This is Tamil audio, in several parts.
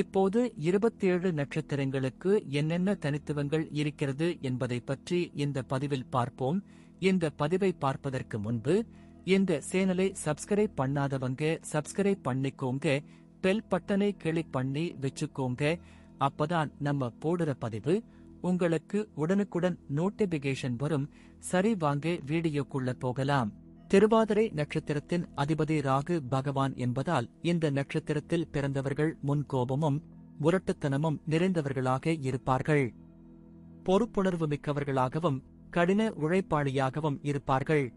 இப்போது இருபத்தேழு நட்சத்திரங்களுக்கு என்னென்ன தனித்துவங்கள் இருக்கிறது என்பதை பற்றி இந்த பதிவில் பார்ப்போம். இந்த பதிவை பார்ப்பதற்கு முன்பு இந்த சேனலை சப்ஸ்கிரைப் பண்ணாதவங்க சப்ஸ்கிரைப் பண்ணிக்கோங்க. பெல் பட்டனை கிளிக் பண்ணி வச்சுக்கோங்க. அப்பதான் நம்ம போடுற பதிவு உங்களுக்கு உடனுக்குடன் நோட்டிபிகேஷன் வரும். சரி வாங்க வீடியோக்குள்ள போகலாம். திருவாதிரை நட்சத்திரத்தின் அதிபதி ராகு பகவான் என்பதால் இந்த நட்சத்திரத்தில் பிறந்தவர்கள் முன்கோபமும் முரட்டுத்தனமும் நிறைந்தவர்களாக இருப்பார்கள். பொறுப்புணர்வு மிக்கவர்களாகவும் கடின உழைப்பாளியாகவும் இருப்பார்கள்.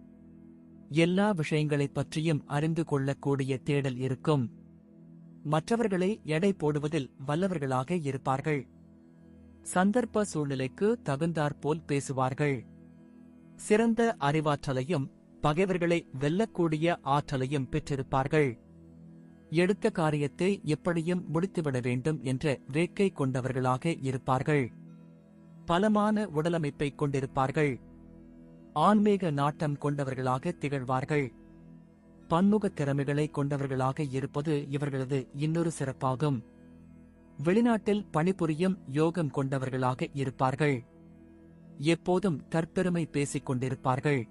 எல்லா விஷயங்களைப் பற்றியும் அறிந்து கொள்ளக்கூடிய தேடல் இருக்கும். மற்றவர்களை எடை போடுவதில் வல்லவர்களாக இருப்பார்கள். சந்தர்ப்ப சூழ்நிலைக்கு தகுந்தாற்போல் பேசுவார்கள். சிறந்த அறிவாற்றலையும் பகைவர்களை வெல்லக்கூடிய ஆற்றலையும் பெற்றிருப்பார்கள். எடுத்த காரியத்தை எப்படியும் முடித்துவிட வேண்டும் என்ற வேட்கை கொண்டவர்களாக இருப்பார்கள். பலமான உடலமைப்பை கொண்டிருப்பார்கள். ஆன்மீக நாட்டம் கொண்டவர்களாக திகழ்வார்கள். பன்முக திறமைகளை கொண்டவர்களாக இருப்பது இவர்களது இன்னொரு சிறப்பாகும். வெளிநாட்டில் பணிபுரியும் யோகம் கொண்டவர்களாக இருப்பார்கள். எப்போதும் தற்பெருமை பேசிக் கொண்டிருப்பார்கள்.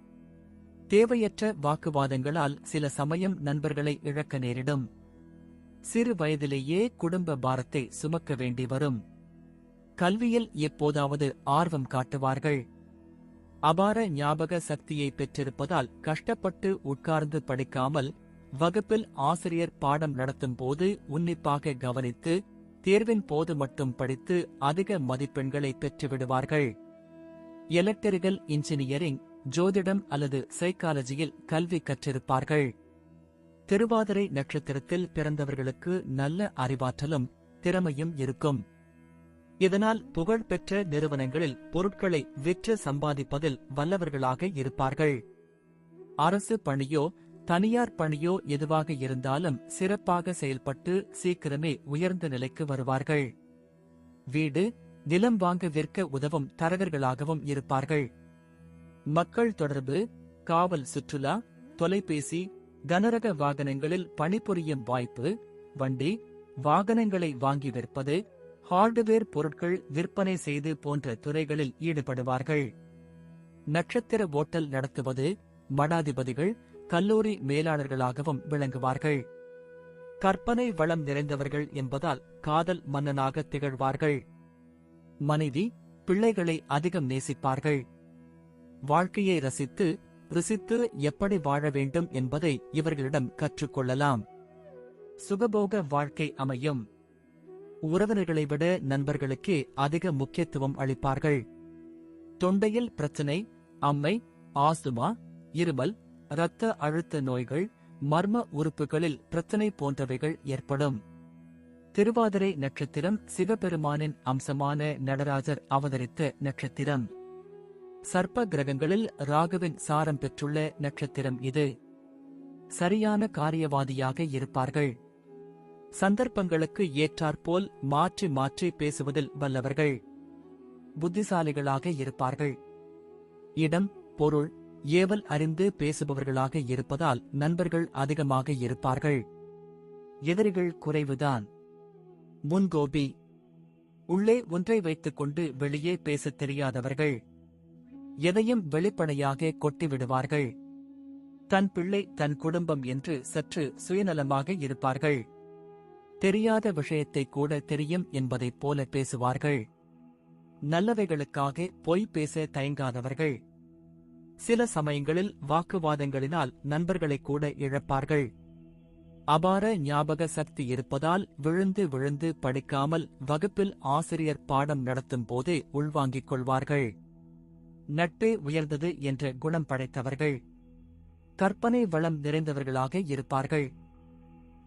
தேவையற்ற வாக்குவாதங்களால் சில சமயம் நண்பர்களை இழக்க நேரிடும். சிறு வயதிலேயே குடும்ப பாரத்தை சுமக்க வேண்டி வரும். கல்வியில் எப்போதாவது ஆர்வம் காட்டுவார்கள். அபார ஞாபக சக்தியை பெற்றிருப்பதால் கஷ்டப்பட்டு உட்கார்ந்து படிக்காமல் வகுப்பில் ஆசிரியர் பாடம் நடத்தும் போது உன்னிப்பாக கவனித்து தேர்வின் போது மட்டும் படித்து அதிக மதிப்பெண்களை பெற்றுவிடுவார்கள். எலக்ட்ரிகல் இன்ஜினியரிங் ஜோதிடம் அல்லது சைக்காலஜியில் கல்வி கற்றிருப்பார்கள். திருவாதிரை நட்சத்திரத்தில் பிறந்தவர்களுக்கு நல்ல அறிவாற்றலும் திறமையும் இருக்கும். இதனால் புகழ்பெற்ற நிறுவனங்களில் பொருட்களை விற்று சம்பாதிப்பதில் வல்லவர்களாக இருப்பார்கள். அரசு பணியோ தனியார் பணியோ எதுவாக இருந்தாலும் சிறப்பாக செயல்பட்டு சீக்கிரமே உயர்ந்த நிலைக்கு வருவார்கள். வீடு நிலம் வாங்க விற்க உதவும் தரகர்களாகவும் இருப்பார்கள். மக்கள் தொடர்பு காவல் சுற்றுலா தொலைபேசி கனரக வாகனங்களில் பணிபுரியும் வாய்ப்பு வண்டி வாகனங்களை வாங்கி விற்பது ஹார்ட்வேர் பொருட்கள் விற்பனை செய்து போன்ற துறைகளில் ஈடுபடுவார்கள். நட்சத்திர ஓட்டல் நடத்துவது மடாதிபதிகள் கல்லூரி மேலாளர்களாகவும் விளங்குவார்கள். கற்பனை வளம் நிறைந்தவர்கள் என்பதால் காதல் மன்னனாக திகழ்வார்கள். மனைவி பிள்ளைகளை அதிகம் நேசிப்பார்கள். வாழ்க்கையை ரசித்து ருசித்து எப்படி வாழ வேண்டும் என்பதை இவர்களிடம் கற்றுக்கொள்ளலாம். சுகபோக வாழ்க்கை அமையும். உறவினர்களை விட நண்பர்களுக்கு அதிக முக்கியத்துவம் அளிப்பார்கள். தொண்டையில் பிரச்சனை அம்மை ஆஸ்துமா இருமல் இரத்த அழுத்த நோய்கள் மர்ம உறுப்புகளில் பிரச்சனை போன்றவைகள் ஏற்படும். திருவாதிரை நட்சத்திரம் சிவபெருமானின் அம்சமான நடராஜர் அவதரித்த நட்சத்திரம். சர்ப்ப கிரகங்களில் ராகுவின் சாரம் பெற்றுள்ள நட்சத்திரம் இது. சரியான காரியவாதியாக இருப்பார்கள். சந்தர்ப்பங்களுக்கு ஏற்றாற்போல் மாற்றி மாற்றி பேசுவதில் வல்லவர்கள். புத்திசாலிகளாக இருப்பார்கள். இடம் பொருள் ஏவல் அறிந்து பேசுபவர்களாக இருப்பதால் நண்பர்கள் அதிகமாக இருப்பார்கள். எதிரிகள் குறைவுதான். முன்கோபி. உள்ளே ஒன்றை வைத்துக்கொண்டு வெளியே பேசத் தெரியாதவர்கள். எதையும் வெளிப்படையாக கொட்டிவிடுவார்கள். தன் பிள்ளை தன் குடும்பம் என்று சற்று சுயநலமாக இருப்பார்கள். தெரியாத விஷயத்தை கூட தெரியும் என்பதைப் போல பேசுவார்கள். நல்லவைகளுக்காக பொய் பேச தயங்காதவர்கள். சில சமயங்களில் வாக்குவாதங்களினால் நண்பர்களை கூட இழப்பார்கள். அபார ஞாபக சக்தி இருப்பதால் விழுந்து விழுந்து படிக்காமல் வகுப்பில் ஆசிரியர் பாடம் நடத்தும் போது உள்வாங்கிக் கொள்வார்கள். நட்பே உயர்ந்தது என்ற குணம் படைத்தவர்கள். கற்பனை வளம் நிறைந்தவர்களாக இருப்பார்கள்.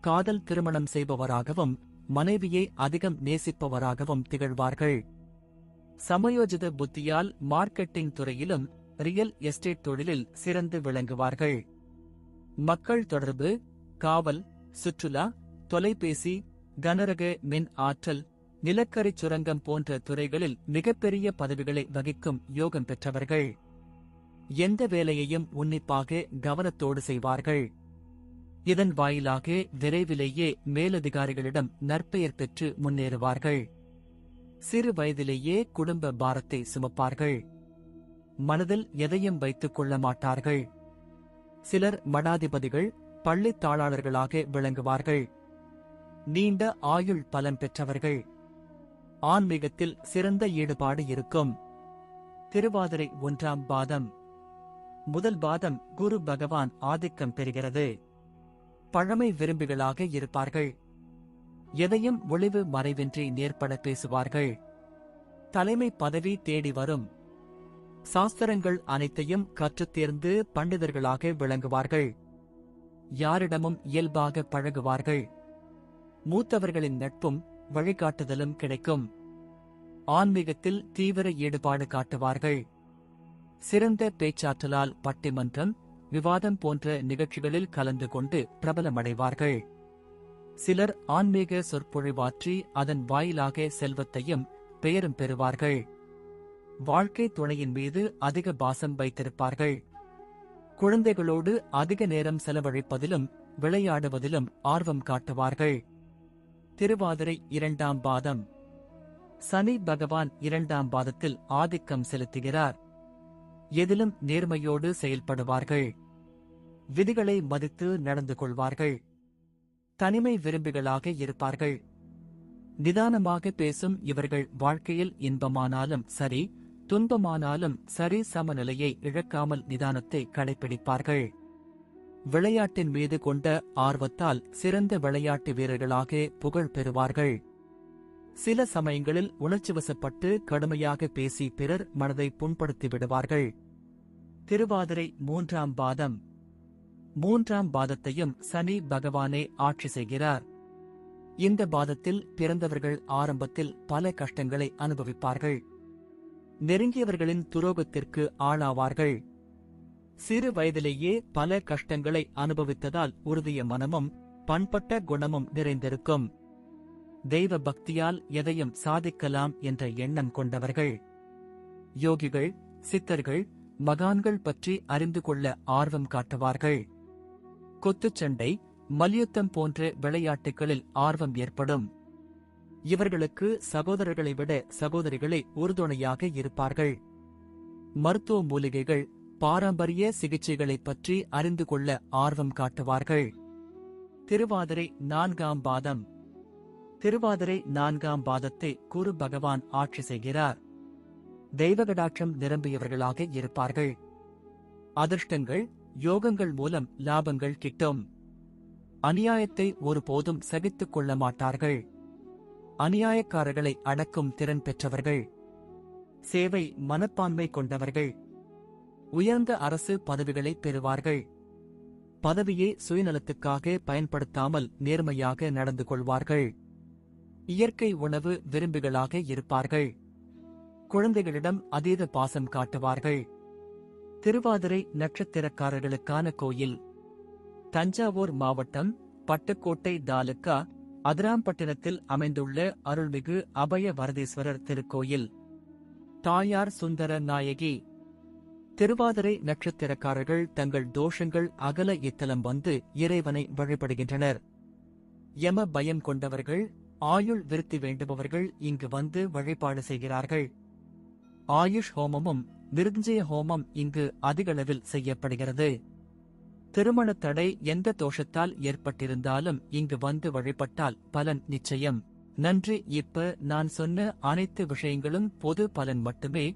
காதல் திருமணம் செய்பவராகவும் மனைவியை அதிகம் நேசிப்பவராகவும் திகழ்வார்கள். சமயோஜித புத்தியால் மார்க்கெட்டிங் துறையிலும் ரியல் எஸ்டேட் தொழிலில் சிறந்து விளங்குவார்கள். மக்கள் தொடர்பு காவல் சுற்றுலா தொலைபேசி கனரக மின் ஆற்றல் நிலக்கரி சுரங்கம் போன்ற துறைகளில் மிகப்பெரிய பதவிகளை வகிக்கும் யோகம் பெற்றவர்கள். எந்த வேலையையும் உன்னிப்பாக கவனத்தோடு செய்வார்கள். இதன் வாயிலாக விரைவிலேயே மேலதிகாரிகளிடம் நற்பெயர் பெற்று முன்னேறுவார்கள். சிறு வயதிலேயே குடும்ப பாரத்தை சுமப்பார்கள். மனதில் எதையும் வைத்துக் கொள்ள மாட்டார்கள். சிலர் மடாதிபதிகள் பள்ளித்தாளாளர்களாக விளங்குவார்கள். நீண்ட ஆயுள் பலன் பெற்றவர்கள். ஆன்மீகத்தில் சிறந்த ஈடுபாடு இருக்கும். திருவாதிரை ஒன்றாம் பாதம். முதல் பாதம் குரு பகவான் ஆதிக்கம் பெறுகிறது. பழமை விரும்பிகளாக இருப்பார்கள். எதையும் ஒளிவு மறைவின்றி நேர்பட பேசுவார்கள். தலைமை பதவி தேடி வரும். சாஸ்திரங்கள் அனைத்தையும் கற்றுத் தேர்ந்து பண்டிதர்களாக விளங்குவார்கள். யாரிடமும் இயல்பாக பழகுவார்கள். மூத்தவர்களின் நட்பும் வழிகாட்டுதலும் கிடைக்கும். ஆன்மீகத்தில் தீவிர ஈடுபாடு காட்டுவார்கள். சிறந்த பேச்சாற்றலால் பட்டிமன்றம் விவாதம் போன்ற நிகழ்ச்சிகளில் கலந்து கொண்டு பிரபலமடைவார்கள். சிலர் ஆன்மீக சொற்பொழிவாற்றி அதன் வாயிலாக செல்வத்தையும் பெயரும் பெறுவார்கள். வாழ்க்கை துணையின் மீது அதிக பாசம் வைத்திருப்பார்கள். குழந்தைகளோடு அதிக நேரம் செலவழிப்பதிலும் விளையாடுவதிலும் ஆர்வம் காட்டுவார்கள். திருவாதிரை இரண்டாம் பாதம். சனி பகவான் இரண்டாம் பாதத்தில் ஆதிக்கம் செலுத்துகிறார். எதிலும் நேர்மையோடு செயல்படுவார்கள். விதிகளை மதித்து நடந்து கொள்வார்கள். தனிமை விரும்பிகளாக இருப்பார்கள். நிதானமாக பேசும் இவர்கள் வாழ்க்கையில் இன்பமானாலும் சரி துன்பமானாலும் சரி சமநிலையை இழக்காமல் நிதானத்தை கடைபிடிப்பார்கள். விளையாட்டின் மீது கொண்ட ஆர்வத்தால் சிறந்த விளையாட்டு வீரர்களாக புகழ் பெறுவார்கள். சில சமயங்களில் உணர்ச்சிவசப்பட்டு கடுமையாக பேசி பிறர் மனதை புண்படுத்தி விடுவார்கள். திருவாதிரை மூன்றாம் பாதம். மூன்றாம் பாதத்தையும் சனி பகவானே ஆட்சி செய்கிறார். இந்த பாதத்தில் பிறந்தவர்கள் ஆரம்பத்தில் பல கஷ்டங்களை அனுபவிப்பார்கள். நெருங்கியவர்களின் துரோகத்திற்கு ஆளாவார்கள். சிறு வயதிலேயே பல கஷ்டங்களை அனுபவித்ததால் உறுதிய மனமும் பண்பட்ட குணமும் நிறைந்திருக்கும். தெய்வ பக்தியால் எதையும் சாதிக்கலாம் என்ற எண்ணம் கொண்டவர்கள். யோகிகள் சித்தர்கள் மகான்கள் பற்றி அறிந்து கொள்ள ஆர்வம் காட்டுவார்கள். கொத்துச்சண்டை மல்யுத்தம் போன்ற விளையாட்டுகளில் ஆர்வம் ஏற்படும். இவர்களுக்கு சகோதரர்களை விட சகோதரிகளே உறுதுணையாக இருப்பார்கள். மருத்துவ மூலிகைகள் பாரம்பரிய சிகிச்சைகளைப் பற்றி அறிந்து கொள்ள ஆர்வம் காட்டுவார்கள். திருவாதிரை நான்காம் பாதம். திருவாதிரை நான்காம் பாதத்தை குரு பகவான் ஆட்சி செய்கிறார். தெய்வகடாட்சம் நிரம்பியவர்களாக இருப்பார்கள். அதிர்ஷ்டங்கள் யோகங்கள் மூலம் லாபங்கள் கிட்டும். அநியாயத்தை ஒருபோதும் சகித்துக் கொள்ள மாட்டார்கள். அநியாயக்காரர்களை அடக்கும் திறன் பெற்றவர்கள். சேவை மனப்பான்மை கொண்டவர்கள். உயர்ந்த அரசு பதவிகளை பெறுவார்கள். பதவியை சுயநலத்துக்காக பயன்படுத்தாமல் நேர்மையாக நடந்து கொள்வார்கள். இயற்கை உணவு விரும்பிகளாக இருப்பார்கள். குழந்தைகளிடம் அதீத பாசம் காட்டுவார்கள். திருவாதிரை நட்சத்திரக்காரர்களுக்கான கோயில். தஞ்சாவூர் மாவட்டம் பட்டுக்கோட்டை தாலுக்கா அதிராம்பட்டினத்தில் அமைந்துள்ள அருள்மிகு அபய வரதீஸ்வரர் திருக்கோயில். தாயார் சுந்தர நாயகி திருவாதிரை நட்சத்திரக்காரர்கள் தங்கள் தோஷங்கள் அகல இத்தலம் வந்து இறைவனை வழிபடுகின்றனர். யம பயம் கொண்டவர்கள் ஆயுள் விருத்தி வேண்டுபவர்கள் இங்கு வந்து வழிபாடு செய்கிறார்கள். ஆயுஷ் ஹோமமும் விருஞ்சய ஹோமம் இங்கு அதிகளவில் செய்யப்படுகிறது. திருமண தடை எந்த தோஷத்தால் ஏற்பட்டிருந்தாலும் இங்கு வந்து வழிபட்டால் பலன் நிச்சயம். நன்றி இப்ப நான் சொன்ன அனைத்து விஷயங்களும் பொது பலன் மட்டுமே